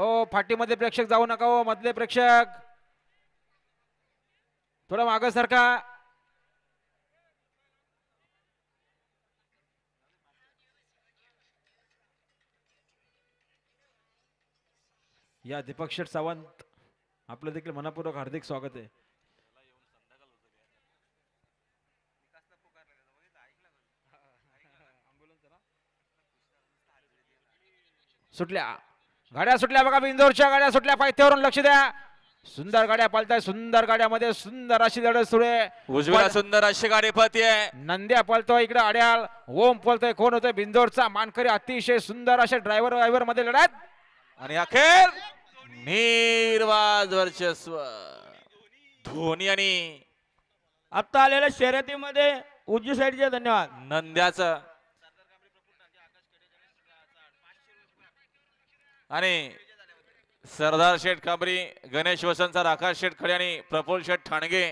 हो फाटीमध्ये प्रेक्षक जाऊ नका हो मधले प्रेक्षक. थोडा मागं सारखा या दीपक शेठ सावंत आपलं देखील मनापूर्वक हार्दिक स्वागत आहे. सुटल्या. गाड्या सुटल्या बघा बिंदोरच्या गाड्या सुटल्या. पायथ्यावरून लक्ष द्या. सुंदर गाड्या पालताय सुंदर गाड्यामध्ये सुंदर अशी लढत सुरू आहे. उजव्या सुंदर अशी गाडी पळते नंद्या पळतोय इकडे आड्याल ओम पळतोय कोण होतोय? बिंदोरचा मानकरी अतिशय सुंदर अशा ड्रायव्हर ड्रायव्हरमध्ये लढत. आणि अखेर निर्वाज वर्चस्व. धोनी आणि आता आलेल्या शर्यतीमध्ये उजवी साईडचे धन्यवाद. नंद्याचं आणि सरदार शेठ काबरी गणेश वसंत आकाश शेठ खडे आणि प्रफुल्ल शेठ ठाणगे